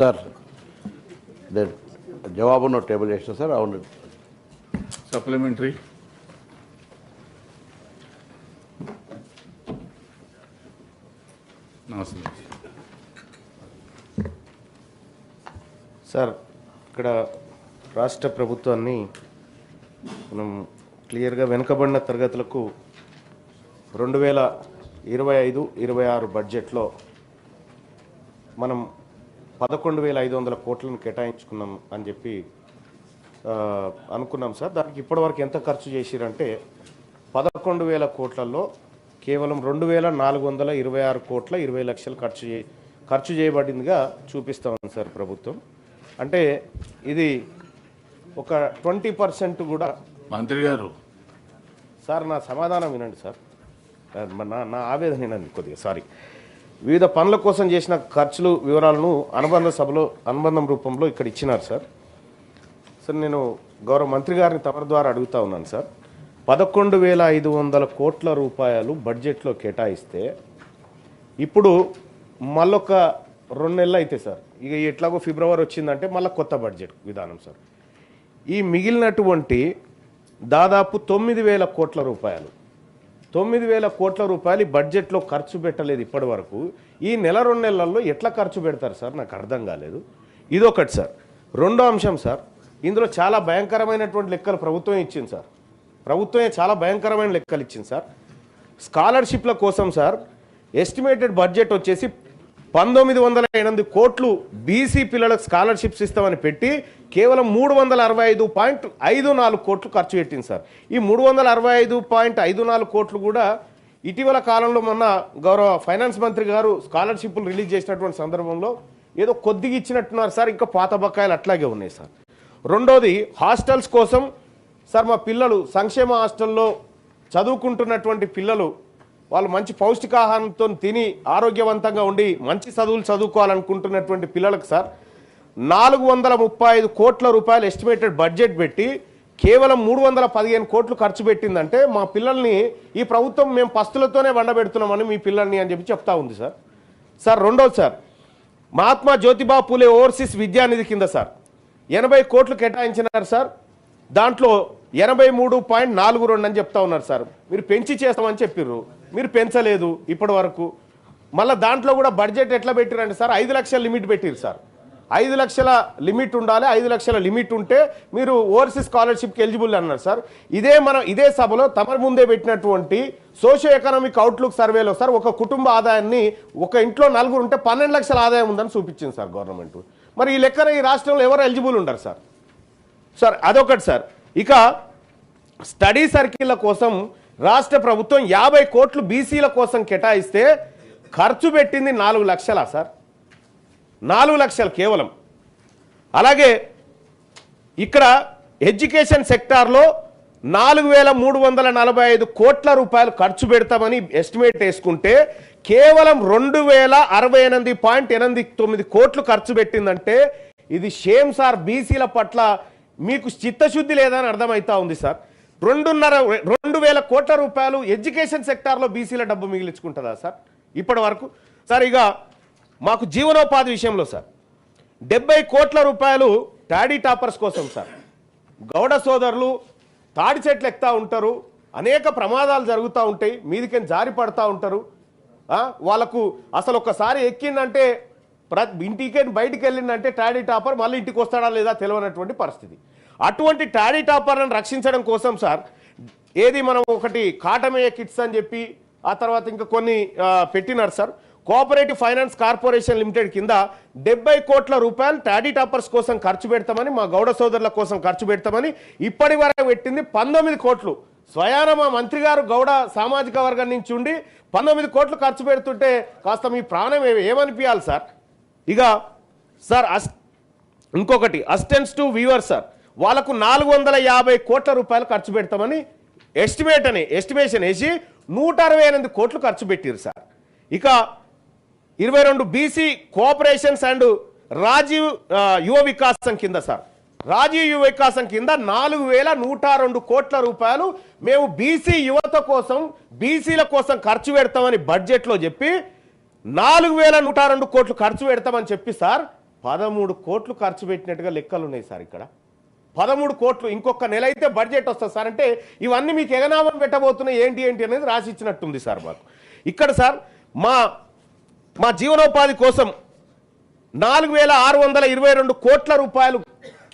Sir జవాబును table చేసిన sir అవును. సప్లిమెంటరీ. నమస్తే. సార్ ఇక్కడ రాష్ట్ర ప్రభుత్వాన్ని మనం క్లియర్గా వెనుకబడిన తరగతులకు రెండు వేల ఇరవై ఐదు ఇరవై ఆరు బడ్జెట్లో మనం పదకొండు వేల ఐదు వందల కోట్లను కేటాయించుకున్నాం అని చెప్పి అనుకున్నాం సార్. దానికి ఇప్పటివరకు ఎంత ఖర్చు చేసిరంటే పదకొండు వేల కోట్లలో కేవలం రెండు వేల నాలుగు వందల ఇరవై ఆరు కోట్ల ఇరవై లక్షలు ఖర్చు చే ఖర్చు చేయబడిందిగా చూపిస్తా ఉంది సార్ ప్రభుత్వం. అంటే ఇది ఒక ట్వంటీ పర్సెంట్ కూడా మంత్రి గారు. సార్ నా సమాధానం వినండి సార్. నా నా ఆవేదన వినండి కొద్దిగా సారీ. వివిధ పనుల కోసం చేసిన ఖర్చులు వివరాలను అనుబంధ సభలో అనుబంధం రూపంలో ఇక్కడ ఇచ్చినారు సార్. సార్ నేను గౌరవ మంత్రి గారిని తమరి ద్వారా అడుగుతా ఉన్నాను సార్. పదకొండు వేల ఐదు వందల కోట్ల రూపాయలు బడ్జెట్లో కేటాయిస్తే ఇప్పుడు మళ్ళొక రెండు నెలలు అయితే సార్. ఇక ఎట్లాగో ఫిబ్రవరి వచ్చిందంటే మళ్ళీ కొత్త బడ్జెట్ విధానం సార్. ఈ మిగిలినటువంటి దాదాపు తొమ్మిది వేల కోట్ల రూపాయలు తొమ్మిది వేల కోట్ల రూపాయలు బడ్జెట్లో ఖర్చు పెట్టలేదు ఇప్పటి వరకు. ఈ నెల రెండు నెలల్లో ఎట్లా ఖర్చు పెడతారు సార్? నాకు అర్థం కాలేదు. ఇదొకటి సార్. రెండో అంశం సార్. ఇందులో చాలా భయంకరమైనటువంటి లెక్కలు ప్రభుత్వం ఇచ్చింది సార్. ప్రభుత్వమే చాలా భయంకరమైన లెక్కలు ఇచ్చింది సార్. స్కాలర్షిప్ల కోసం సార్ ఎస్టిమేటెడ్ బడ్జెట్ వచ్చేసి పంతొమ్మిది వందల ఎనిమిది కోట్లు బీసీ పిల్లలకు స్కాలర్షిప్స్ ఇస్తామని పెట్టి కేవలం మూడు వందల అరవై ఐదు పాయింట్ ఐదు నాలుగు కోట్లు ఖర్చు పెట్టింది సార్. ఈ మూడు వందల అరవై ఐదు పాయింట్ ఐదు నాలుగు కోట్లు కూడా ఇటీవల కాలంలో మొన్న గౌరవ ఫైనాన్స్ మంత్రి గారు స్కాలర్షిప్లు రిలీజ్ చేసినటువంటి సందర్భంలో ఏదో కొద్దిగా ఇచ్చినట్టున్నారు సార్ ఇంకా పాత బకాయిలు అట్లాగే ఉన్నాయి సార్. రెండోది హాస్టల్స్ కోసం సార్ మా పిల్లలు సంక్షేమ హాస్టల్లో చదువుకుంటున్నటువంటి పిల్లలు వాళ్ళు మంచి పౌష్టికాహారంతో తిని ఆరోగ్యవంతంగా ఉండి మంచి చదువులు చదువుకోవాలనుకుంటున్నటువంటి పిల్లలకు సార్ నాలుగు వందల ముప్పై ఐదు కోట్ల రూపాయలు ఎస్టిమేటెడ్ బడ్జెట్ పెట్టి కేవలం మూడు వందల పదిహేను కోట్లు ఖర్చు పెట్టిందంటే మా పిల్లల్ని ఈ ప్రభుత్వం మేము పస్తులతోనే వండబెడుతున్నామని మీ పిల్లల్ని అని చెప్పి చెప్తా ఉంది సార్. సార్ రెండోది సార్. మహాత్మా జ్యోతిబా పూలే ఓవర్సీస్ విద్యానిధి కింద సార్. ఎనభై కోట్లు కేటాయించినారు సార్. దాంట్లో ఎనభై మూడు పాయింట్ నాలుగు రెండు అని చెప్తా ఉన్నారు సార్. మీరు పెంచి చేస్తామని చెప్పిర్రు. మీరు పెంచలేదు ఇప్పటి వరకు. మళ్ళీ దాంట్లో కూడా బడ్జెట్ ఎట్లా పెట్టిరండి సార్? ఐదు లక్షల లిమిట్ పెట్టిరు సార్. ఐదు లక్షల లిమిట్ ఉండాలి ఐదు లక్షల లిమిట్ ఉంటే మీరు ఓవర్సీస్ స్కాలర్షిప్కి ఎలిజిబుల్ అన్నారు సార్. ఇదే మనం ఇదే సభలో తమ ముందే పెట్టినటువంటి సోషియో ఎకనామిక్ అవుట్లుక్ సర్వేలో సార్ ఒక కుటుంబ ఆదాయాన్ని ఒక ఇంట్లో నలుగురు ఉంటే పన్నెండు లక్షల ఆదాయం ఉందని చూపించింది సార్ గవర్నమెంట్. మరి ఈ లెక్కన ఈ రాష్ట్రంలో ఎవరు ఎలిజిబుల్ ఉండరు సార్. సార్ అదొకటి సార్. ఇక స్టడీ సర్కిల్ల కోసం రాష్ట్ర ప్రభుత్వం యాభై కోట్లు బీసీల కోసం కేటాయిస్తే ఖర్చు పెట్టింది నాలుగు లక్షలా సార్. నాలుగు లక్షలు కేవలం. అలాగే ఇక్కడ ఎడ్యుకేషన్ సెక్టార్లో నాలుగు వేల మూడు వందల నలభై ఐదు కోట్ల రూపాయలు ఖర్చు పెడతామని ఎస్టిమేట్ వేసుకుంటే కేవలం రెండు వేల అరవై ఎనిమిది పాయింట్ ఎనిమిది తొమ్మిది కోట్లు ఖర్చు పెట్టిందంటే ఇది షేమ్ సార్ బీసీల పట్ల మీకు చిత్తశుద్ధి లేదని అర్థమవుతా ఉంది సార్. రెండున్నర రెండు వేల కోట్ల రూపాయలు ఎడ్యుకేషన్ సెక్టార్లో బీసీల డబ్బు మిగిలించుకుంటుందా సార్? ఇప్పటి వరకు. సార్ ఇక మాకు జీవనోపాధి విషయంలో సార్. డెబ్బై కోట్ల రూపాయలు టాడీ టాపర్స్ కోసం సార్. గౌడ సోదరులు తాడి చెట్లు ఎక్కుతా ఉంటారు అనేక ప్రమాదాలు జరుగుతూ ఉంటాయి మీదికేం జారి పడతా ఉంటారు. వాళ్ళకు అసలు ఒకసారి ఎక్కిందంటే ప్ర ఇంటికే బయటికి వెళ్ళిందంటే టాడీ టాపర్ మళ్ళీ ఇంటికి వస్తాడా లేదా తెలియనటువంటి పరిస్థితి. అటువంటి టాడీ టాపర్లను రక్షించడం కోసం సార్ ఏది మనం ఒకటి కాటమేయ కిట్స్ అని చెప్పి ఆ తర్వాత ఇంకా కొన్ని పెట్టినారు sir. Cooperative finance corporation limited కింద డెబ్బై కోట్ల రూపాయలు టాడీ టాపర్స్ కోసం ఖర్చు పెడతామని మా గౌడ సోదరుల కోసం ఖర్చు పెడతామని ఇప్పటి వరకు పెట్టింది పంతొమ్మిది కోట్లు. స్వయాన మా మంత్రి గారు గౌడ సామాజిక వర్గం నుంచి ఉండి పంతొమ్మిది కోట్లు ఖర్చు పెడుతుంటే కాస్త మీ ప్రాణం ఏమనిపించాలి సార్? ఇక సార్ అస్ ఇంకొకటి అసిస్టెంట్స్ టు వీవర్ సార్. వాళ్ళకు నాలుగు వందల యాభై కోట్ల రూపాయలు ఖర్చు పెడతామని ఎస్టిమేట్ అని ఎస్టిమేషన్ వేసి నూట అరవై ఎనిమిది కోట్లు ఖర్చు పెట్టారు సార్. ఇక ఇరవై రెండు బీసీ కోఆపరేషన్స్ అండ్ రాజీవ్ యువ వికాసం కింద సార్. రాజీవ్ యువ వికాసం కింద నాలుగు వేల నూట రెండు కోట్ల రూపాయలు మేము బీసీ యువత కోసం బీసీల కోసం ఖర్చు పెడతామని బడ్జెట్లో చెప్పి నాలుగు వేల నూట రెండు కోట్లు ఖర్చు పెడతామని చెప్పి సార్ పదమూడు కోట్లు ఖర్చు పెట్టినట్టుగా లెక్కలు ఉన్నాయి సార్ ఇక్కడ. పదమూడు కోట్లు ఇంకొక నెల అయితే బడ్జెట్ వస్తుంది సార్. అంటే ఇవన్నీ మీకు ఎగనామం పెట్టబోతున్నాయి ఏంటి ఏంటి అనేది రాసి ఇచ్చినట్టుంది సార్ మాకు. ఇక్కడ సార్ మా మా జీవనోపాధి కోసం నాలుగు వేల ఆరు వందల ఇరవై రెండు కోట్ల రూపాయలు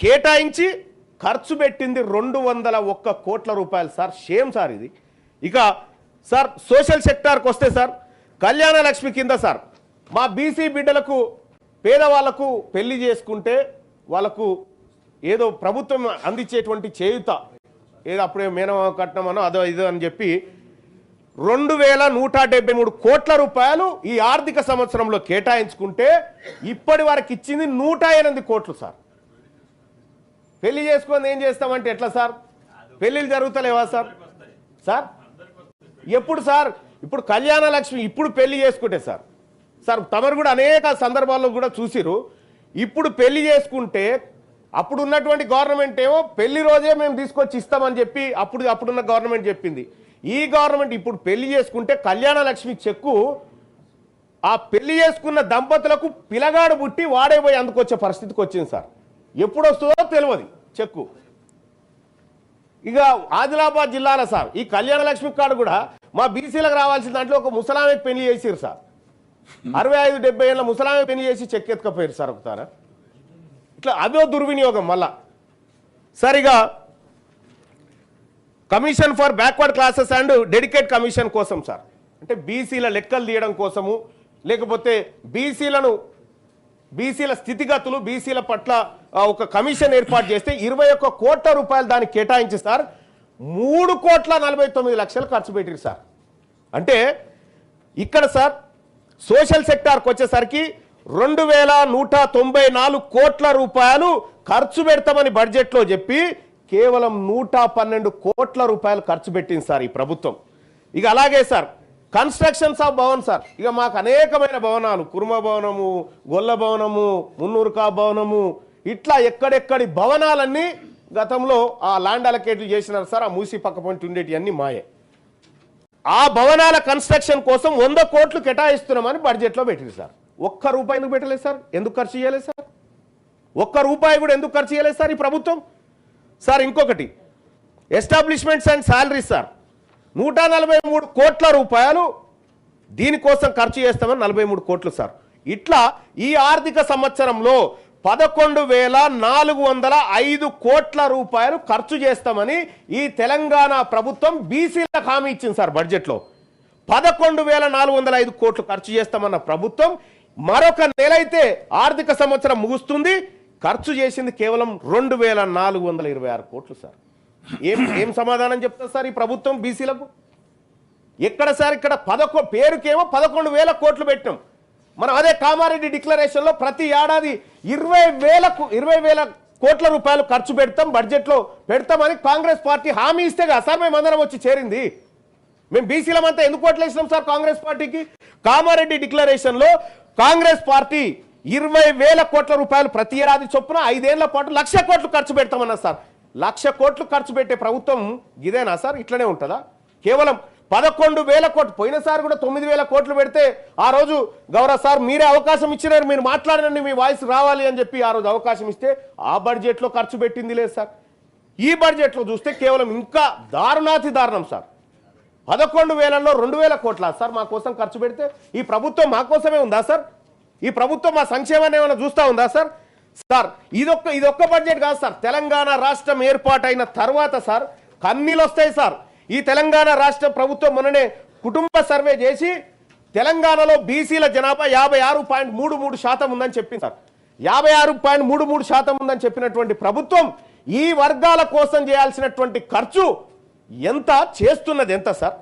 కేటాయించి ఖర్చు పెట్టింది రెండు వందల ఒక్క కోట్ల రూపాయలు. సార్ షేమ్ సార్ ఇది. ఇక సార్ సోషల్ సెక్టార్కి వస్తే సార్ కళ్యాణ లక్ష్మి కింద సార్ మా బీసీ బిడ్డలకు పేదవాళ్ళకు పెళ్ళి చేసుకుంటే వాళ్ళకు ఏదో ప్రభుత్వం అందించేటువంటి చేయుత ఏదో అప్పుడే మేనమా కట్నమనో అదో ఇదో అని చెప్పి రెండు వేల నూట డెబ్బై మూడు కోట్ల రూపాయలు ఈ ఆర్థిక సంవత్సరంలో కేటాయించుకుంటే ఇప్పటి వరకు ఇచ్చింది నూట ఎనిమిది కోట్లు సార్. పెళ్ళి చేసుకొని ఏం చేస్తామంటే ఎట్లా సార్? పెళ్ళిళ్ళు జరుగుతలేవా సార్? సార్? ఎప్పుడు సార్? ఇప్పుడు కళ్యాణ లక్ష్మి ఇప్పుడు పెళ్ళి చేసుకుంటే సార్. సార్ తమరు కూడా అనేక సందర్భాల్లో కూడా చూసిరు ఇప్పుడు పెళ్ళి చేసుకుంటే అప్పుడు ఉన్నటువంటి గవర్నమెంట్ ఏమో పెళ్ళి రోజే మేము తీసుకొచ్చి ఇస్తామని చెప్పి అప్పుడు అప్పుడున్న గవర్నమెంట్ చెప్పింది. ఈ గవర్నమెంట్ ఇప్పుడు పెళ్ళి చేసుకుంటే కళ్యాణ లక్ష్మి చెక్కు ఆ పెళ్ళి చేసుకున్న దంపతులకు పిలగాడు పుట్టి వాడే పోయి అందుకొచ్చే పరిస్థితికి వచ్చింది సార్. ఎప్పుడు వస్తుందో తెలియదు చెక్కు. ఇక ఆదిలాబాద్ జిల్లాలో సార్ ఈ కళ్యాణ లక్ష్మి కార్డు కూడా మా బీసీలకు రావాల్సిన దాంట్లో ఒక ముసలామెకి పెళ్ళి చేసిరు సార్. అరవై ఐదు డెబ్బై ఏళ్ళ ముసలామె పెళ్ళి చేసి చెక్ ఎత్తుకపోయారు సార్ ఒకసారి ఇట్లా అదో దుర్వినియోగం మళ్ళా. సరిగా commission for backward classes and dedicate commission కోసం సార్. అంటే బీసీల లెక్కలు తీయడం కోసము లేకపోతే బీసీలను బీసీల స్థితిగతులు బీసీల పట్ల ఒక కమిషన్ ఏర్పాటు చేస్తే ఇరవై ఒక్క కోట్ల రూపాయలు దానికి కేటాయించి సార్ మూడు కోట్ల నలభై తొమ్మిది లక్షలు ఖర్చు పెట్టిరు సార్. అంటే ఇక్కడ సార్ సోషల్ సెక్టార్కి వచ్చేసరికి రెండు వేల నూట తొంభై నాలుగు కోట్ల రూపాయలు ఖర్చు పెడతామని బడ్జెట్లో చెప్పి కేవలం నూట పన్నెండు కోట్ల రూపాయలు ఖర్చు పెట్టింది సార్ ఈ ప్రభుత్వం. ఇక అలాగే sir constructions of Bhavan sir. ఇక మాకు అనేకమైన భవనాలు కుర్మ భవనము గొల్ల భవనము మున్నూరుకా భవనము ఇట్లా ఎక్కడెక్కడి భవనాలన్నీ గతంలో ఆ ల్యాండ్ అలకేట్లు చేసినారు సార్ ఆ మూసి పక్క పంటి ఉండేటివన్నీ మాయే. ఆ భవనాల కన్స్ట్రక్షన్ కోసం వంద కోట్లు కేటాయిస్తున్నామని బడ్జెట్లో పెట్టింది సార్. ఒక్క రూపాయి ఎందుకు పెట్టలేదు సార్? ఎందుకు ఖర్చు చేయలేదు సార్? ఒక్క రూపాయి కూడా ఎందుకు ఖర్చు చేయలేదు సార్ ఈ ప్రభుత్వం? సార్ ఇంకొకటి. Establishments and salaries sir. నూట నలభై మూడు కోట్ల రూపాయలు దీనికోసం ఖర్చు చేస్తామని నలభై మూడు కోట్లు సార్. ఇట్లా ఈ ఆర్థిక సంవత్సరంలో పదకొండు వేల నాలుగు వందల ఐదు కోట్ల రూపాయలు ఖర్చు చేస్తామని ఈ తెలంగాణ ప్రభుత్వం బీసీలకు హామీ ఇచ్చింది సార్ బడ్జెట్లో. పదకొండు వేల నాలుగు వందల ఐదు కోట్లు ఖర్చు చేస్తామన్న ప్రభుత్వం మరొక నెల అయితే ఆర్థిక సంవత్సరం ముగుస్తుంది. ఖర్చు చేసింది కేవలం రెండు వేల నాలుగు వందల ఇరవై ఆరు కోట్లు సార్. ఏం ఏం సమాధానం చెప్తారు సార్ ఈ ప్రభుత్వం బీసీలకు? ఎక్కడ సార్ ఇక్కడ పదకొ పేరుకేమో పదకొండు వేల కోట్లు పెట్టినాం మనం అదే కామారెడ్డి డిక్లరేషన్లో ప్రతి ఏడాది ఇరవై వేలకు ఇరవై వేల కోట్ల రూపాయలు ఖర్చు పెడతాం బడ్జెట్లో పెడతామని కాంగ్రెస్ పార్టీ హామీ ఇస్తే కదా సార్ మేము అందరం వచ్చి చేరింది. మేము బీసీలమంతా ఎందుకు ఓట్లేసినాం సార్ కాంగ్రెస్ పార్టీకి? కామారెడ్డి డిక్లరేషన్లో కాంగ్రెస్ పార్టీ ఇరవై వేల కోట్ల రూపాయలు ప్రతి ఏడాది చొప్పున ఐదేళ్ళ పాటు లక్ష కోట్లు ఖర్చు పెడతామన్నా సార్. లక్ష కోట్లు ఖర్చు పెట్టే ప్రభుత్వం ఇదేనా సార్? ఇట్లనే ఉంటుందా? కేవలం పదకొండు వేల కోట్లు పోయినసారి కూడా తొమ్మిది వేల కోట్లు పెడితే ఆ రోజు గౌరవ సార్ మీరే అవకాశం ఇచ్చినారు మీరు మాట్లాడండి మీ వాయిస్ రావాలి అని చెప్పి ఆ రోజు అవకాశం ఇస్తే ఆ బడ్జెట్లో ఖర్చు పెట్టింది లేదు సార్. ఈ బడ్జెట్లో చూస్తే కేవలం ఇంకా దారుణాతి దారుణం సార్. పదకొండు వేలలో రెండు వేల కోట్ల సార్ మా కోసం ఖర్చు పెడితే? ఈ ప్రభుత్వం మా కోసమే ఉందా సార్? ఈ ప్రభుత్వం మా సంక్షేమాన్ని ఏమైనా చూస్తా ఉందా సార్? సార్ ఇదొక్క ఇదొక్క బడ్జెట్ కాదు సార్. తెలంగాణ రాష్ట్రం ఏర్పాటైన తర్వాత సార్ కన్నీళ్ళు వస్తాయి సార్. ఈ తెలంగాణ రాష్ట్ర ప్రభుత్వం మొన్ననే కుటుంబ సర్వే చేసి తెలంగాణలో బీసీల జనాభా యాభై ఆరు పాయింట్ మూడు మూడు శాతం ఉందని చెప్పింది సార్. యాభై ఆరు పాయింట్ మూడు మూడు శాతం ఉందని చెప్పినటువంటి ప్రభుత్వం ఈ వర్గాల కోసం చేయాల్సినటువంటి ఖర్చు ఎంత చేస్తున్నది ఎంత సార్?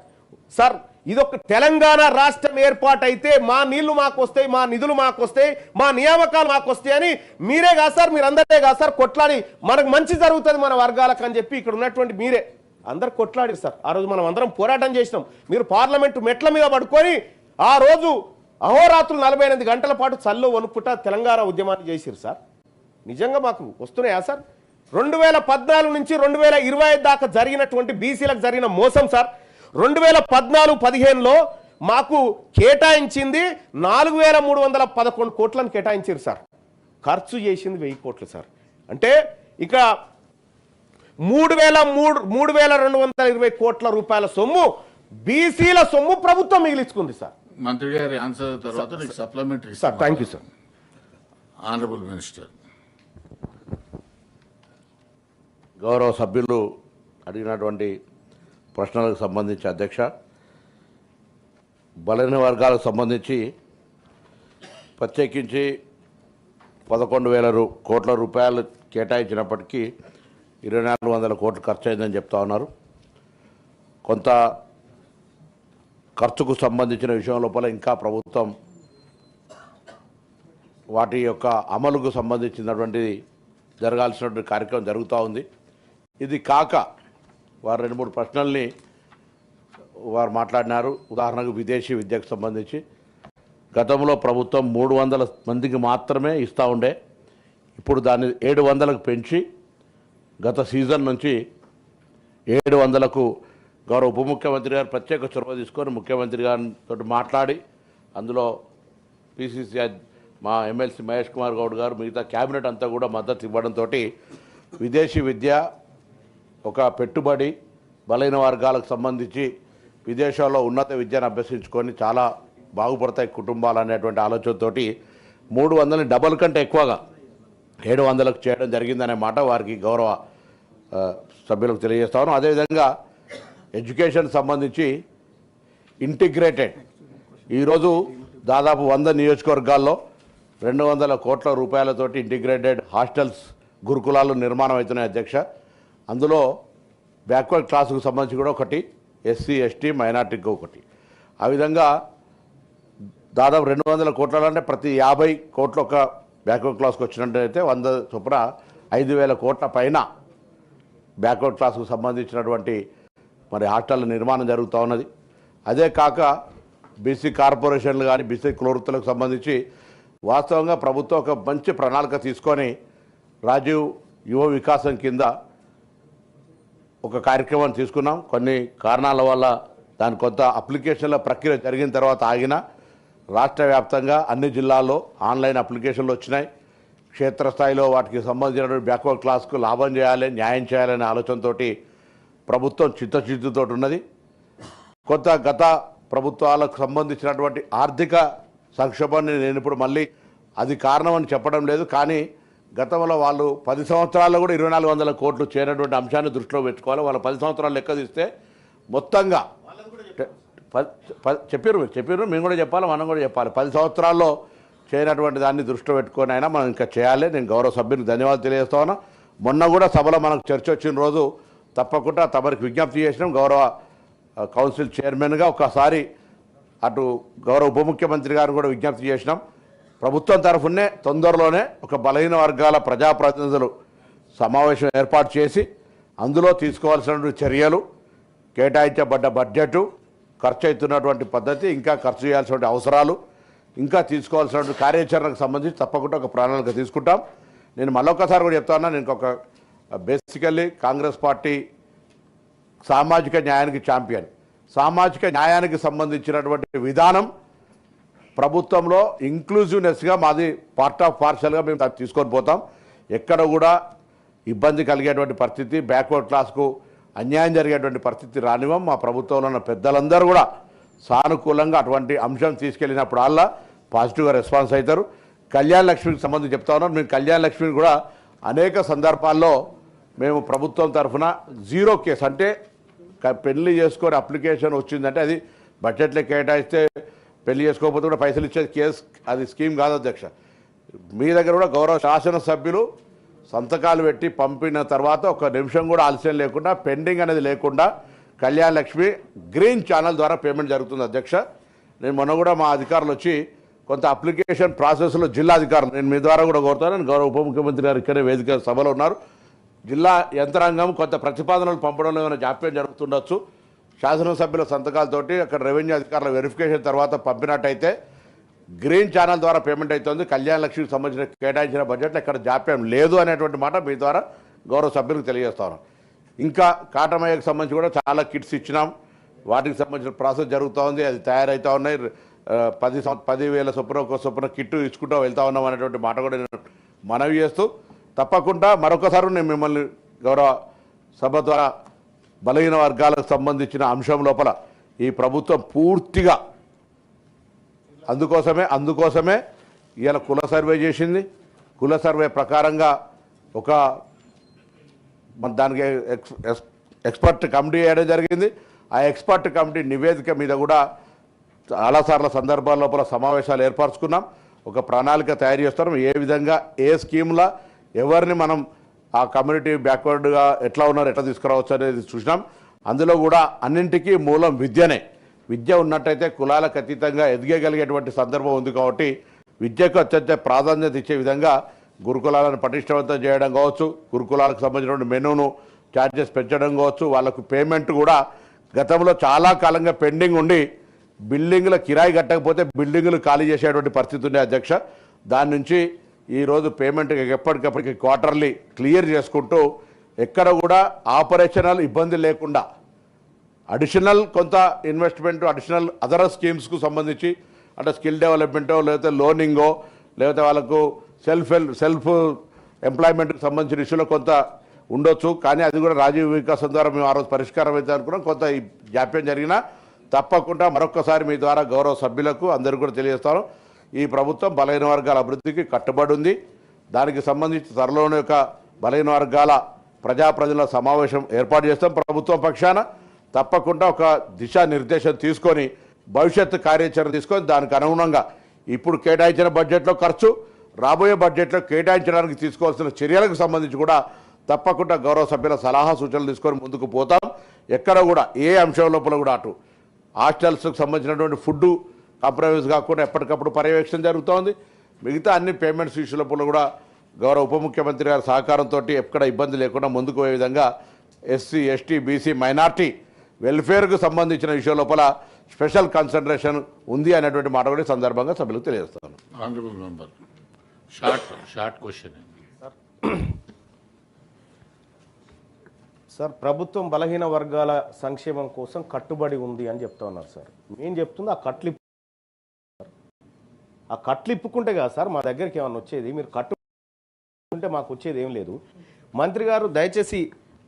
సార్ ఇదొక తెలంగాణ రాష్ట్రం ఏర్పాటైతే మా నీళ్ళు మాకు వస్తాయి మా నిధులు మాకు వస్తాయి మా నియామకాలు మాకు వస్తాయి అని మీరే కాదు సార్ మీరు అందరే కాదు సార్ కొట్లాడి మనకు మంచి జరుగుతుంది మన వర్గాలకు అని చెప్పి ఇక్కడ ఉన్నటువంటి మీరే. అందరు కొట్లాడారు సార్. ఆ రోజు మనం అందరం పోరాటం చేసినాం. మీరు పార్లమెంటు మెట్ల మీద పడుకొని ఆ రోజు అహోరాత్రులు నలభై ఎనిమిది గంటల పాటు చల్లు వణుకుట తెలంగాణ ఉద్యమాన్ని చేసిరు సార్. నిజంగా మాకు వస్తున్నాయా సార్? రెండు వేల పద్నాలుగు నుంచి రెండు వేల ఇరవై ఐదు దాకా జరిగినటువంటి బీసీలకు జరిగిన మోసం సార్. రెండు వేల పద్నాలుగు పదిహేనులో మాకు కేటాయించింది నాలుగు వేల మూడు వందల పదకొండు కోట్లను కేటాయించారు సార్. ఖర్చు చేసింది వెయ్యి కోట్లు సార్. అంటే ఇక మూడు వేల మూడు మూడు వేల రెండు వందల ఇరవై కోట్ల రూపాయల సొమ్ము బీసీల సొమ్ము ప్రభుత్వం మిగిలించుకుంది సార్. మంత్రి గారి ఆన్సర్ తర్వాత supplementary sir thank you sir honourable minister గౌరవ సభ్యులు అడిగినటువంటి ప్రశ్నలకు సంబంధించి అధ్యక్ష బలైన వర్గాలకు సంబంధించి ప్రత్యేకించి పదకొండు వేల రూ కోట్ల రూపాయలు కేటాయించినప్పటికీ ఇరవై నాలుగు వందల కోట్లు ఖర్చు అయిందని చెప్తా ఉన్నారు. కొంత ఖర్చుకు సంబంధించిన విషయం లోపల ఇంకా ప్రభుత్వం వాటి యొక్క అమలుకు సంబంధించినటువంటి జరగాల్సినటువంటి కార్యక్రమం జరుగుతూ ఉంది. ఇది కాక వారు రెండు మూడు ప్రశ్నల్ని వారు మాట్లాడినారు. ఉదాహరణకు విదేశీ విద్యకు సంబంధించి. గతంలో ప్రభుత్వం మూడు వందల మందికి మాత్రమే ఇస్తూ ఉండే. ఇప్పుడు దాన్ని ఏడు వందలకు పెంచి గత సీజన్ నుంచి ఏడు వందలకు గౌరవ ఉప ముఖ్యమంత్రి గారు ప్రత్యేక చొరవ తీసుకొని ముఖ్యమంత్రి గారితో మాట్లాడి అందులో పిసిసి మా ఎమ్మెల్సీ మహేష్ కుమార్ గౌడ్ గారు మిగతా క్యాబినెట్ అంతా కూడా మద్దతు ఇవ్వడంతో విదేశీ విద్య ఒక పెట్టుబడి బలైన వర్గాలకు సంబంధించి విదేశాల్లో ఉన్నత విద్యను అభ్యసించుకొని చాలా బాగుపడతాయి కుటుంబాలు అనేటువంటి ఆలోచనతోటి మూడు వందలని డబల్ కంటే ఎక్కువగా ఏడు వందలకు చేయడం జరిగిందనే మాట వారికి గౌరవ సభ్యులకు తెలియజేస్తాను అదేవిధంగా ఎడ్యుకేషన్ సంబంధించి ఇంటిగ్రేటెడ్. ఈరోజు దాదాపు వంద నియోజకవర్గాల్లో రెండు వందల కోట్ల రూపాయలతోటి ఇంటిగ్రేటెడ్ హాస్టల్స్ గురుకులాలు నిర్మాణం అవుతున్నాయి అధ్యక్ష. అందులో బ్యాక్వర్డ్ క్లాసుకు సంబంధించి కూడా ఒకటి ఎస్సీ ఎస్టీ మైనార్టీకి ఒకటి. ఆ విధంగా దాదాపు రెండు వందల కోట్ల అంటే ప్రతి యాభై కోట్ల ఒక బ్యాక్వర్డ్ క్లాస్కి వచ్చినట్టయితే వంద చొప్పున ఐదు వేల కోట్ల పైన బ్యాక్వర్డ్ క్లాస్కు సంబంధించినటువంటి మరి హాస్టల్ నిర్మాణం జరుగుతూ ఉన్నది. అదే కాక బీసీ కార్పొరేషన్లు కానీ బీసీ కులవృత్తులకు సంబంధించి వాస్తవంగా ప్రభుత్వం ఒక మంచి ప్రణాళిక తీసుకొని రాజీవ్ యువ వికాసం కింద ఒక కార్యక్రమం తీసుకున్నాం. కొన్ని కారణాల వల్ల దాని కొంత అప్లికేషన్ల ప్రక్రియ జరిగిన తర్వాత ఆగిన రాష్ట్ర వ్యాప్తంగా అన్ని జిల్లాల్లో ఆన్లైన్ అప్లికేషన్లు వచ్చినాయి. క్షేత్రస్థాయిలో వాటికి సంబంధించినటువంటి బ్యాక్వర్డ్ క్లాస్కు లాభం చేయాలి న్యాయం చేయాలనే ఆలోచనతో ప్రభుత్వం చిత్తశుద్ధితో ఉన్నది. కొంత గత ప్రభుత్వాలకు సంబంధించినటువంటి ఆర్థిక సంక్షోభాన్ని నేను ఇప్పుడు మళ్ళీ అది కారణం అని చెప్పడం లేదు. కానీ గతంలో వాళ్ళు పది సంవత్సరాల్లో కూడా ఇరవై నాలుగు వందల కోట్లు చేరినటువంటి అంశాన్ని దృష్టిలో పెట్టుకోవాలి. వాళ్ళ పది సంవత్సరాలు లెక్క తీస్తే మొత్తంగా చెప్పారు. మీరు చెప్పారు మేము కూడా చెప్పాలి మనం కూడా చెప్పాలి. పది సంవత్సరాల్లో చేయనటువంటి దాన్ని దృష్టిలో పెట్టుకొని అయినా మనం ఇంకా చేయాలి. నేను గౌరవ సభ్యునికి ధన్యవాదాలు తెలియజేస్తా ఉన్నా. మొన్న కూడా సభలో మనకు చర్చ వచ్చిన రోజు తప్పకుండా తమరికి విజ్ఞప్తి చేసినాం. గౌరవ కౌన్సిల్ చైర్మన్గా ఒకసారి అటు గౌరవ ఉప ముఖ్యమంత్రి గారు కూడా విజ్ఞప్తి చేసినాం. ప్రభుత్వం తరఫునే తొందరలోనే ఒక బలహీన వర్గాల ప్రజాప్రతినిధులు సమావేశం ఏర్పాటు చేసి అందులో తీసుకోవాల్సిన చర్యలు కేటాయించబడ్డ బడ్జెట్ ఖర్చు అవుతున్నటువంటి పద్ధతి ఇంకా ఖర్చు చేయాల్సిన అవసరాలు ఇంకా తీసుకోవాల్సిన కార్యాచరణకు సంబంధించి తప్పకుండా ఒక ప్రణాళిక తీసుకుంటాం. నేను మళ్ళొక్కసారి కూడా చెప్తాను నేను ఒక బేసికల్లీ కాంగ్రెస్ పార్టీ సామాజిక న్యాయానికి ఛాంపియన్. సామాజిక న్యాయానికి సంబంధించినటువంటి విధానం ప్రభుత్వంలో ఇంక్లూజివ్నెస్గా మాది పార్ట్ ఆఫ్ పార్షల్గా మేము తీసుకొని పోతాం. ఎక్కడ కూడా ఇబ్బంది కలిగేటువంటి పరిస్థితి బ్యాక్వర్డ్ క్లాస్కు అన్యాయం జరిగేటువంటి పరిస్థితి రానివ్వం. మా ప్రభుత్వంలో ఉన్న పెద్దలందరూ కూడా సానుకూలంగా అటువంటి అంశం తీసుకెళ్ళినప్పుడు అలా పాజిటివ్గా రెస్పాన్స్ అవుతారు. కళ్యాణ లక్ష్మికి సంబంధించి చెప్తా ఉన్నాను. మేము కళ్యాణ లక్ష్మిని కూడా అనేక సందర్భాల్లో మేము ప్రభుత్వం తరఫున జీరో కేసు అంటే పెళ్ళి చేసుకొని అప్లికేషన్ వచ్చిందంటే అది బడ్జెట్లో కేటాయిస్తే పెళ్ళి చేసుకోకపోతే కూడా పైసలు ఇచ్చేది కేసు అది స్కీమ్ కాదు అధ్యక్ష. మీ దగ్గర కూడా గౌరవ శాసనసభ్యులు సంతకాలు పెట్టి పంపిన తర్వాత ఒక నిమిషం కూడా ఆలస్యం లేకుండా పెండింగ్ అనేది లేకుండా కళ్యాణ లక్ష్మి గ్రీన్ ఛానల్ ద్వారా పేమెంట్ జరుగుతుంది అధ్యక్ష. నేను మొన్న కూడా మా అధికారులు వచ్చి కొంత అప్లికేషన్ ప్రాసెస్లో జిల్లా అధికారులు నేను మీ ద్వారా కూడా కోరుతాను గౌరవ ఉప ముఖ్యమంత్రి గారు ఇక్కడే వేదిక సభలో ఉన్నారు. జిల్లా యంత్రాంగం కొంత ప్రతిపాదనలు పంపడంలో ఏమైనా జాప్యం జరుగుతుండొచ్చు. శాసనసభ్యుల సంతకాలతోటి అక్కడ రెవెన్యూ అధికారుల వెరిఫికేషన్ తర్వాత పంపినట్టయితే గ్రీన్ ఛానల్ ద్వారా పేమెంట్ అవుతుంది కళ్యాణ లక్ష్మికి సంబంధించిన కేటాయించిన బడ్జెట్లో ఇక్కడ జాప్యం లేదు అనేటువంటి మాట మీ ద్వారా గౌరవ సభ్యులకు తెలియజేస్తాను ఇంకా కాటమయ్యకు సంబంధించి కూడా చాలా కిట్స్ ఇచ్చినాం. వాటికి సంబంధించిన ప్రాసెస్ జరుగుతూ ఉంది. అది తయారవుతూ ఉన్నాయి. పది పదివేల చొప్పున ఒక చొప్పున కిట్టు ఇచ్చుకుంటూ వెళ్తా ఉన్నాం అనేటువంటి మాట కూడా నేను మనవి చేస్తూ తప్పకుండా మరొకసారి నేను మిమ్మల్ని గౌరవ సభ ద్వారా బలహీన వర్గాలకు సంబంధించిన అంశం లోపల ఈ ప్రభుత్వం పూర్తిగా అందుకోసమే అందుకోసమే ఇవాళ కుల సర్వే చేసింది. కుల సర్వే ప్రకారంగా ఒక దానికి ఎక్స్ ఎక్స్పర్ట్ కమిటీ వేయడం జరిగింది. ఆ ఎక్స్పర్ట్ కమిటీ నివేదిక మీద కూడా చాలాసార్ల సందర్భాల లోపల సమావేశాలు ఏర్పరచుకున్నాం. ఒక ప్రణాళిక తయారు చేస్తున్నాం. ఏ విధంగా ఏ స్కీమ్లా ఎవరిని మనం ఆ కమ్యూనిటీ బ్యాక్వర్డ్గా ఎట్లా ఉన్నారు ఎట్లా తీసుకురావచ్చు అనేది చూసినాం. అందులో కూడా అన్నింటికీ మూలం విద్యనే. విద్య ఉన్నట్టయితే కులాలకు అతీతంగా ఎదిగగలిగేటువంటి సందర్భం ఉంది కాబట్టి విద్యకు అత్యంత ప్రాధాన్యత ఇచ్చే విధంగా గురుకులాలను పటిష్టవంతం చేయడం కావచ్చు గురుకులాలకు సంబంధించిన మెనూను ఛార్జెస్ పెంచడం కావచ్చు వాళ్ళకు పేమెంట్ కూడా గతంలో చాలా కాలంగా పెండింగ్ ఉండి బిల్డింగ్ల కిరాయి కట్టకపోతే బిల్డింగులు ఖాళీ చేసేటువంటి పరిస్థితి ఉండే అధ్యక్ష. దాని నుంచి ఈరోజు పేమెంట్ ఎప్పటికప్పటికి క్వార్టర్లీ క్లియర్ చేసుకుంటూ ఎక్కడ కూడా ఆపరేషనల్ ఇబ్బంది లేకుండా అడిషనల్ కొంత ఇన్వెస్ట్మెంట్ అడిషనల్ అదర్ స్కీమ్స్కు సంబంధించి అంటే స్కిల్ డెవలప్మెంటో లేకపోతే లోనింగో లేకపోతే వాళ్ళకు సెల్ఫ్ సెల్ఫ్ ఎంప్లాయ్మెంట్కి సంబంధించిన ఇష్యూలో కొంత ఉండొచ్చు. కానీ అది కూడా రాజీవ్ వికాసం ద్వారా మేము ఆ రోజు పరిష్కారం అయితే అనుకున్నాం. కొంత జాప్యం జరిగినా తప్పకుండా మరొకసారి మీ ద్వారా గౌరవ సభ్యులకు అందరికీ కూడా తెలియజేస్తాను ఈ ప్రభుత్వం బలహీన వర్గాల అభివృద్ధికి కట్టుబడి ఉంది. దానికి సంబంధించి త్వరలోనే ఒక బలహీన వర్గాల ప్రజాప్రతినిధుల సమావేశం ఏర్పాటు చేస్తాం ప్రభుత్వం పక్షాన. తప్పకుండా ఒక దిశానిర్దేశం తీసుకొని భవిష్యత్తు కార్యాచరణ తీసుకొని దానికి అనుగుణంగా ఇప్పుడు కేటాయించిన బడ్జెట్లో ఖర్చు రాబోయే బడ్జెట్లో కేటాయించడానికి తీసుకోవాల్సిన చర్యలకు సంబంధించి కూడా తప్పకుండా గౌరవ సభ్యుల సలహా సూచనలు తీసుకొని ముందుకు పోతాం. ఎక్కడ కూడా ఏ అంశం లోపల కూడా అటు హాస్టల్స్కి సంబంధించినటువంటి ఫుడ్ కాంప్రమైజ్ కాకుండా ఎప్పటికప్పుడు పర్యవేక్షణ జరుగుతోంది. మిగతా అన్ని పేమెంట్స్ ఇష్యూ లోపల కూడా గౌరవ ఉప ముఖ్యమంత్రి గారి సహకారంతో ఎక్కడ ఇబ్బంది లేకుండా ముందుకు పోయే విధంగా ఎస్సీ ఎస్టీ బీసీ మైనార్టీ వెల్ఫేర్కు సంబంధించిన విషయం లోపల స్పెషల్ కన్సన్ట్రేషన్ ఉంది అనేటువంటి మాట కూడా ఈ సందర్భంగా సభ్యులకు తెలియజేస్తాను. Honourable member short short question. Sir ప్రభుత్వం బలహీన వర్గాల సంక్షేమం కోసం కట్టుబడి ఉంది అని చెప్తా ఉన్నారు సార్. మేము చెప్తుంది ఆ కట్లు ఆ కట్లు ఇప్పుకుంటే కదా సార్ మా దగ్గరికి ఏమన్నా వచ్చేది? మీరు కట్టుకుంటే మాకు వచ్చేది ఏం లేదు. మంత్రి గారు దయచేసి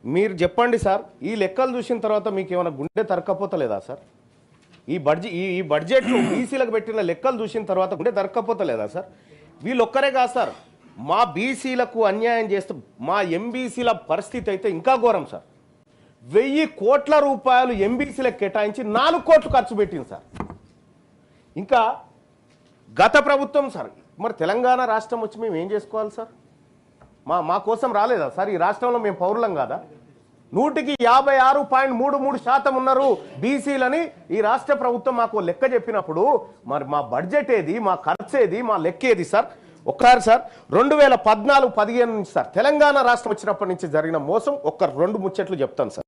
మీరు చెప్పండి సార్ ఈ లెక్కలు చూసిన తర్వాత మీకు ఏమైనా గుండె తరకపోతలేదా సార్? ఈ బడ్జెట్ ఈ బడ్జెట్లో బీసీలకు పెట్టిన లెక్కలు చూసిన తర్వాత గుండె తరకపోతలేదా సార్? వీళ్ళు ఒక్కరే కాదు సార్ మా బీసీలకు అన్యాయం చేస్తే మా ఎంబీసీల పరిస్థితి అయితే ఇంకా ఘోరం సార్. వెయ్యి కోట్ల రూపాయలు ఎంబీసీలకు కేటాయించి నాలుగు కోట్లు ఖర్చు పెట్టింది సార్. ఇంకా గత ప్రభుత్వం సార్ మరి తెలంగాణ రాష్ట్రం వచ్చి మేము ఏం చేసుకోవాలి సార్? మా మా కోసం రాలేదా సార్? ఈ రాష్ట్రంలో మేము పౌరులం కాదా? నూటికి యాభై ఆరు పాయింట్ మూడు మూడు శాతం ఉన్నారు బీసీలని ఈ రాష్ట్ర ప్రభుత్వం మాకు లెక్క చెప్పినప్పుడు మరి మా బడ్జెట్ ఏది మా ఖర్చు ఏది మా లెక్క ఏది సార్? ఒక్కసారి సార్ రెండు వేల పద్నాలుగు పదిహేను నుంచి సార్ తెలంగాణ రాష్ట్రం వచ్చినప్పటి నుంచి జరిగిన మోసం ఒక్క రెండు ముచ్చట్లు చెప్తాను సార్.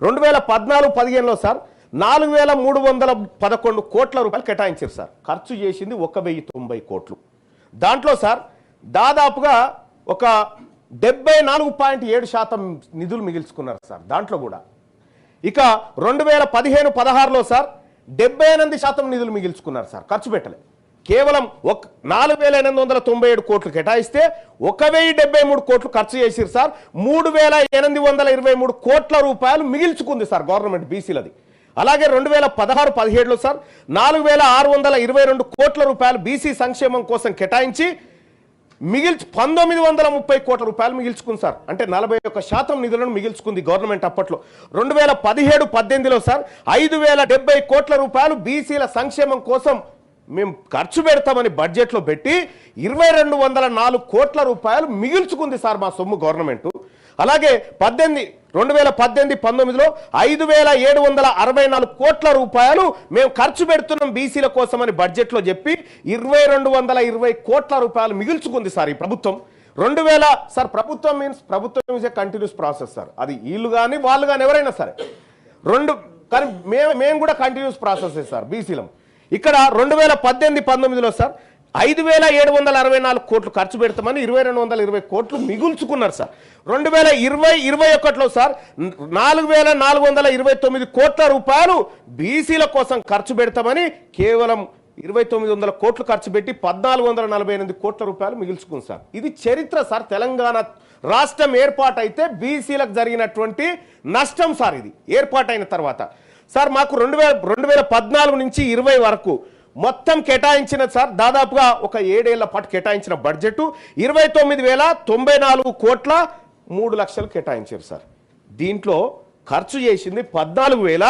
రెండు వేల పద్నాలుగు పదిహేనులో సార్ నాలుగు వేల మూడు వందల పదకొండు కోట్ల రూపాయలు కేటాయించారు సార్. ఖర్చు చేసింది ఒక వెయ్యి తొంభై కోట్లు. దాంట్లో సార్ దాదాపుగా ఒక డెబ్బై నాలుగు పాయింట్ ఏడు శాతం నిధులు మిగిల్చుకున్నారు సార్ దాంట్లో కూడా. ఇక రెండు వేల పదిహేను పదహారులో సార్ డెబ్బై ఎనిమిది శాతం నిధులు మిగిల్చుకున్నారు సార్ ఖర్చు పెట్టలే. కేవలం ఒక నాలుగు వేల ఎనిమిది వందల తొంభై ఏడు కోట్లు కేటాయిస్తే ఒక వెయ్యి డెబ్బై మూడు కోట్లు ఖర్చు చేసిరు సార్. మూడు వేల ఎనిమిది వందల ఇరవై మూడు కోట్ల రూపాయలు మిగిల్చుకుంది సార్ గవర్నమెంట్ బీసీలది. అలాగే రెండు వేల పదహారు పదిహేడులో సార్ నాలుగు వేల ఆరు వందల ఇరవై రెండు కోట్ల రూపాయలు బీసీ సంక్షేమం కోసం కేటాయించి మిగిల్చి పంతొమ్మిది వందల ముప్పై కోట్ల రూపాయలు మిగిల్చుకుంది సార్. అంటే నలభై ఒక్క శాతం నిధులను మిగిల్చుకుంది గవర్నమెంట్ అప్పట్లో. రెండు వేల పదిహేడు పద్దెనిమిదిలో సార్ ఐదు వేల డెబ్బై కోట్ల రూపాయలు బీసీల సంక్షేమం కోసం మేము ఖర్చు పెడతామని బడ్జెట్లో పెట్టి ఇరవై రెండు వందల నాలుగు కోట్ల రూపాయలు మిగిల్చుకుంది సార్ మా సొమ్ము గవర్నమెంట్. అలాగే పద్దెనిమిది రెండు వేల పద్దెనిమిది పంతొమ్మిదిలో ఐదు వేల ఏడు వందల అరవై నాలుగు కోట్ల రూపాయలు మేము ఖర్చు పెడుతున్నాం బీసీల కోసమని బడ్జెట్లో చెప్పి ఇరవై రెండు వందల ఇరవై కోట్ల రూపాయలు మిగుల్చుకుంది సార్ ఈ ప్రభుత్వం. రెండు వేల సార్ ప్రభుత్వం మీన్స్ ప్రభుత్వం is a continuous process sir. అది వీళ్ళు కానీ వాళ్ళు కానీ ఎవరైనా సరే. రెండు కానీ మేము మేము కూడా కంటిన్యూస్ ప్రాసెస్ సార్ బీసీలం. ఇక్కడ రెండు వేల పద్దెనిమిది పంతొమ్మిదిలో సార్ ఐదు వేల ఏడు వందల అరవై నాలుగు కోట్లు ఖర్చు పెడతామని ఇరవై రెండు వందల ఇరవై కోట్లు మిగుల్చుకున్నారు సార్. రెండు వేల ఇరవై ఇరవై ఒకటిలో సార్ నాలుగు వేల నాలుగు వందల ఇరవై తొమ్మిది కోట్ల రూపాయలు బీసీల కోసం ఖర్చు పెడతామని కేవలం ఇరవై తొమ్మిది వందల కోట్లు ఖర్చు పెట్టి పద్నాలుగు వందల నలభై ఎనిమిది కోట్ల రూపాయలు మిగుల్చుకుంది సార్. ఇది చరిత్ర సార్. తెలంగాణ రాష్ట్రం ఏర్పాటైతే బీసీలకు జరిగినటువంటి నష్టం సార్ ఇది. ఏర్పాటైన తర్వాత. సార్ మాకు రెండు వేల రెండు వేల పద్నాలుగు నుంచి ఇరవై వరకు మొత్తం కేటాయించిన సార్ దాదాపుగా ఒక ఏడేళ్ళ పాటు కేటాయించిన బడ్జెట్ ఇరవై తొమ్మిది వేల తొంభై నాలుగు కోట్ల మూడు లక్షలు కేటాయించారు సార్. దీంట్లో ఖర్చు చేసింది పద్నాలుగు వేల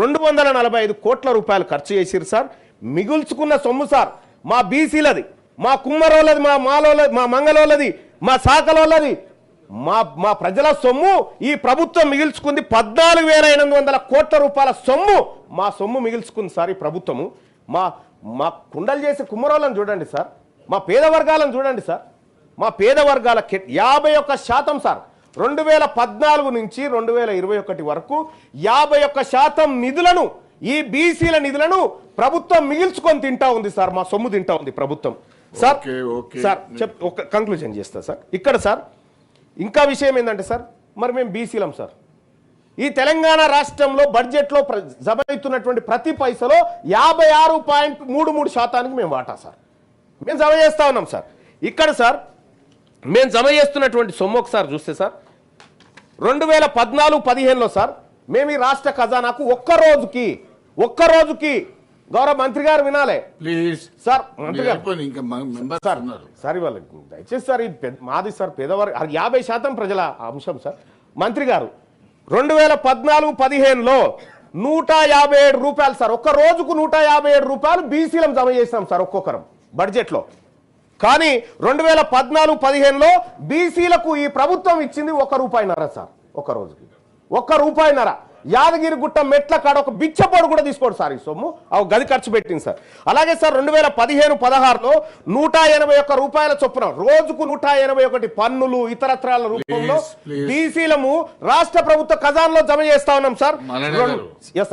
రెండు వందల నలభై ఐదు కోట్ల రూపాయలు ఖర్చు చేసిరు సార్. మిగుల్చుకున్న సొమ్ము సార్ మా బీసీలది మా కుమ్మరోళ్ళది మా మాలోళ్ళది మా మంగళోళ్ళది మా శాఖలోళ్ళది మా మా ప్రజల సొమ్ము ఈ ప్రభుత్వం మిగిల్చుకుంది పద్నాలుగు వేల ఎనిమిది వందల కోట్ల రూపాయల సొమ్ము మా సొమ్ము మిగిల్చుకుంది సార్ ఈ ప్రభుత్వము. మా మా కుండలు చేసే కుమ్మరోళ్ళని చూడండి సార్. మా పేద వర్గాలను చూడండి సార్. మా పేద వర్గాల యాభై ఒక్క శాతం సార్. రెండు వేల పద్నాలుగు నుంచి రెండు వేల ఇరవై ఒకటి వరకు యాభై ఒక్క శాతం నిధులను ఈ బీసీల నిధులను ప్రభుత్వం మిగిల్చుకొని తింటా ఉంది సార్. మా సొమ్ము తింటా ఉంది ప్రభుత్వం. సార్. సార్ చెప్ ఒక కంక్లూజన్ చేస్తా సార్. ఇక్కడ సార్ ఇంకా విషయం ఏంటంటే సార్ మరి మేము బీసీలం సార్. ఈ తెలంగాణ రాష్ట్రంలో బడ్జెట్లో జమ అవుతున్నటువంటి ప్రతి పైసలో యాభై ఆరు పాయింట్ మూడు మూడు శాతానికి మేము వాటా సార్. మేము జమ చేస్తా ఉన్నాం సార్. ఇక్కడ సార్ మేము జమ చేస్తున్నటువంటి సొమ్ము ఒకసారి చూస్తే సార్ రెండు వేల పద్నాలుగు పదిహేనులో సార్ మేము ఈ రాష్ట్ర ఖజానాకు ఒక్క రోజుకి ఒక్క రోజుకి గౌరవ మంత్రి గారు వినాలే. ప్లీజ్. సార్ మంత్రి గారు సార్ ఇవాళ దయచేసి సార్ పెద్ద- మాది సార్ పేదవారి యాభై శాతం ప్రజల అంశం సార్. మంత్రి గారు రెండు వేల పద్నాలుగు పదిహేనులో నూట యాభై ఏడు రూపాయలు సార్. ఒక్క రోజుకు నూట యాభై ఏడు రూపాయలు బీసీలం జమ చేసినాం సార్ ఒక్కొక్కరం బడ్జెట్లో. కానీ రెండు వేల పద్నాలుగు పదిహేనులో బీసీలకు ఈ ప్రభుత్వం ఇచ్చింది ఒక రూపాయిన్నర సార్. ఒక రోజుకి. ఒక్క రూపాయిన్నర. యాదగిరి గుట్ట మెట్ల కాడ ఒక బిచ్చపోడు కూడా తీసుకోడు సార్ ఈ సొమ్ము. ఆ గది ఖర్చు పెట్టింది సార్. అలాగే సార్ రెండు వేల పదిహేను పదహారులో నూట ఎనభై ఒక్క రూపాయల చొప్పున రోజుకు నూట ఎనభై ఒకటి పన్నులు ఇతరత్రాల రూపంలో. బీసీలము రాష్ట్ర ప్రభుత్వ ఖజాన్లో జమ చేస్తా ఉన్నాం సార్.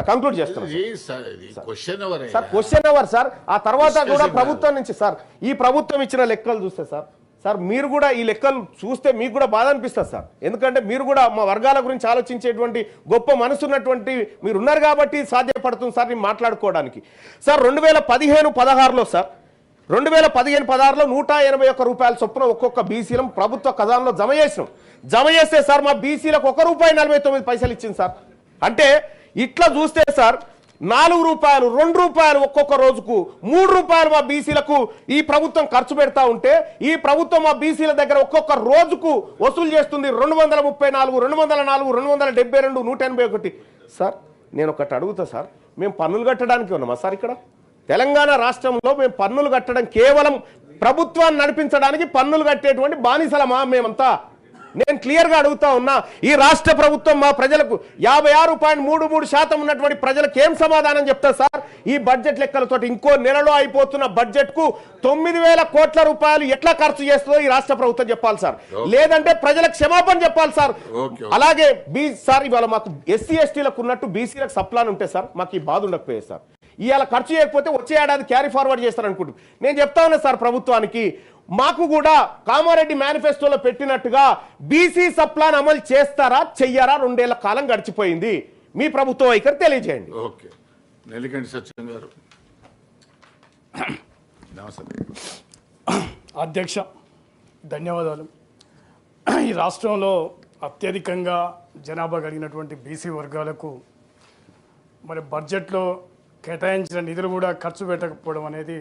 కంక్లూడ్ చేస్తున్నాం సార్. క్వశ్చన్ ఎవరే సార్ క్వశ్చన్ అవర్ సార్? ఆ తర్వాత కూడా. ప్రభుత్వం నుంచి సార్ ఈ ప్రభుత్వం ఇచ్చిన లెక్కలు చూస్తే సార్. సార్ మీరు కూడా ఈ లెక్కలు చూస్తే మీకు కూడా బాధ అనిపిస్తుంది సార్. ఎందుకంటే మీరు కూడా మా వర్గాల గురించి ఆలోచించేటువంటి గొప్ప మనసున్నటువంటి మీరు ఉన్నారు కాబట్టి సాధ్యపడుతుంది సార్ నేను మాట్లాడుకోవడానికి. సార్ రెండు వేల పదిహేను పదహారులో సార్ రెండు వేల పదిహేను పదహారులో నూట ఎనభై ఒక్క రూపాయల చొప్పున ఒక్కొక్క బీసీలం ప్రభుత్వ ఖజానాలో జమ చేసినాం. జమ చేస్తే సార్ మా బీసీలకు ఒక రూపాయి నలభై తొమ్మిది పైసలు ఇచ్చింది సార్. అంటే ఇట్లా చూస్తే సార్ నాలుగు రూపాయలు రెండు రూపాయలు ఒక్కొక్క రోజుకు మూడు రూపాయలు మా బీసీలకు ఈ ప్రభుత్వం ఖర్చు పెడతా ఉంటే ఈ ప్రభుత్వం మా బీసీల దగ్గర ఒక్కొక్క రోజుకు వసూలు చేస్తుంది రెండు వందల ముప్పై నాలుగు రెండు వందల నాలుగు రెండు వందల డెబ్బై రెండు నూట ఎనభై ఒకటి. సార్ నేను ఒకటి అడుగుతా సార్ మేము పన్నులు కట్టడానికి ఉన్నామా సార్ ఇక్కడ? తెలంగాణ రాష్ట్రంలో మేము పన్నులు కట్టడం కేవలం ప్రభుత్వాన్ని నడిపించడానికి పన్నులు కట్టేటువంటి బానిసలమా మేమంతా? నేను క్లియర్గా అడుగుతా ఉన్నా ఈ రాష్ట్ర ప్రభుత్వం మా ప్రజలకు యాభై ఆరు పాయింట్ మూడు మూడు శాతం ఉన్నటువంటి ప్రజలకు ఏం సమాధానం చెప్తా సార్? ఈ బడ్జెట్ లెక్కలతోటి ఇంకో నెలలో అయిపోతున్న బడ్జెట్కు తొమ్మిది వేల కోట్ల రూపాయలు ఎట్లా ఖర్చు చేస్తుందో ఈ రాష్ట్ర ప్రభుత్వం చెప్పాలి సార్. లేదంటే ప్రజలకు క్షమాపణ చెప్పాలి సార్. అలాగే బీ సార్ ఇవాళ మాకు ఎస్సీ ఎస్టీలకు ఉన్నట్టు బీసీలకు సప్లాన్ ఉంటే సార్ మాకు ఈ బాధ ఉండకపోయేది సార్. ఇవాళ ఖర్చు చేయకపోతే వచ్చే ఏడాది క్యారీ ఫార్వర్డ్ చేస్తారు అనుకుంటున్నాను నేను చెప్తా ఉన్నా సార్ ప్రభుత్వానికి మాకు కూడా కామారెడ్డి మేనిఫెస్టోలో పెట్టినట్టుగా బీసీ సప్లాన్ అమలు చేస్తారా చెయ్యారా రెండేళ్ళ కాలం గడిచిపోయింది. మీ ప్రభుత్వ వైఖరి తెలియజేయండి. ఓకే. నెల్లికంటి సత్యం గారు. అధ్యక్ష ధన్యవాదాలు. ఈ రాష్ట్రంలో అత్యధికంగా జనాభా కలిగినటువంటి బీసీ వర్గాలకు మరి బడ్జెట్లో కేటాయించిన నిధులు కూడా ఖర్చు పెట్టకపోవడం అనేది